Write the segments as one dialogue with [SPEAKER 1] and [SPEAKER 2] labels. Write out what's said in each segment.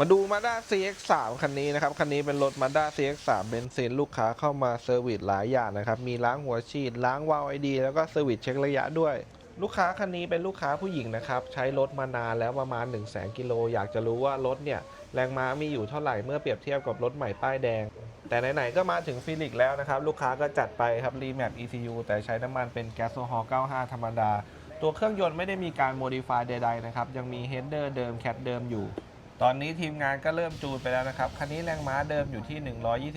[SPEAKER 1] มาดู Mazda CX-3 คันนี้นะครับ คันนี้เป็นรถ Mazda CX-3 เบนซินลูกค้าเข้ามาเซอร์วิสหลายอย่างนะครับ มีล้างหัวฉีด ล้างวาล์วไอดี แล้วก็เซอร์วิสเช็คระยะด้วย ลูกค้าคันนี้เป็นลูกค้าผู้หญิงนะครับ ใช้รถมานานแล้วประมาณ 1 0 0 0 0แกิโล อยากจะรู้ว่ารถเนี่ย แรงม้ามีอยู่เท่าไหร่เมื่อเปรียบเทียบกับรถใหม่ป้ายแดง แต่ไหนๆก็มาถึงฟิลิกแล้วนะครับ ลูกค้าก็จัดไปครับรีแมป ECU แต่ใช้น้ำมันเป็นแก๊สโซฮอล์95 ธรรมดา ตัวเครื่องยนต์ไม่ได้มีการโมดิฟายใดๆนะครับ ยังมีเฮดเดอร์เดิมแคทเดิมอยู่ ตอนนี้ทีมงานก็เริ่มจูนไปแล้วนะครับ คันนี้แรงม้าเดิมอยู่ที่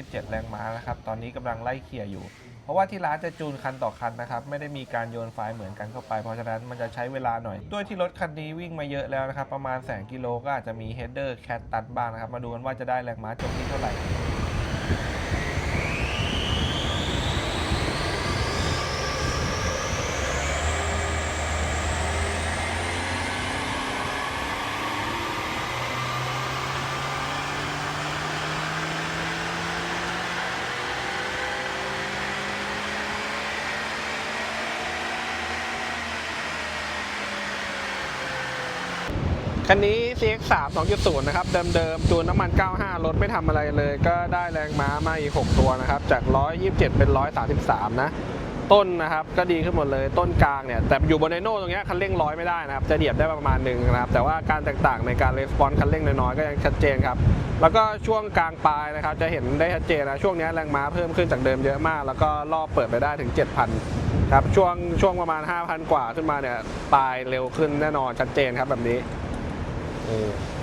[SPEAKER 1] 127 แรงม้านะครับ ตอนนี้กำลังไล่เขี่ยอยู่ เพราะว่าที่ร้านจะจูนคันต่อคันนะครับ ไม่ได้มีการโยนไฟล์เหมือนกันเข้าไป เพราะฉะนั้นมันจะใช้เวลาหน่อย ด้วยที่รถคันนี้วิ่งมาเยอะแล้วนะครับ ประมาณแสนกิโลก็อาจจะมีเฮดเดอร์แคทตัดบ้างนะครับ มาดูกันว่าจะได้แรงม้าจบที่เท่าไหร่ คันนี้ CX3 2.0 นะครับ เดิมๆจูนน้ำมัน 95 รถไม่ทำอะไรเลย ก็ได้แรงม้ามาอีก 6 ตัวนะครับ จาก 127 เป็น 133 นะ ต้นนะครับ ก็ดีขึ้นหมดเลย ต้นกลางเนี่ย แต่อยู่บนไดโน่ตรงเนี้ยคันเร่งร้อยไม่ได้นะครับ จะเดียบได้ประมาณหนึ่งนะครับ แต่ว่าการแตกต่างในการレスปอนคันเร่งน้อยๆ ก็ยังชัดเจนครับ แล้วก็ช่วงกลางปลายนะครับ จะเห็นได้ชัดเจนนะ ช่วงนี้แรงม้าเพิ่มขึ้นจากเดิมเยอะมาก แล้วก็รอบเปิดไปได้ถึง 7,000 ครับ ช่วงช่วงประมาณ 5,000 กว่าขึ้นมาเนี่ย ปลายเร็วขึ้นแน่นอนชัดเจนครับแบบนี้ นี่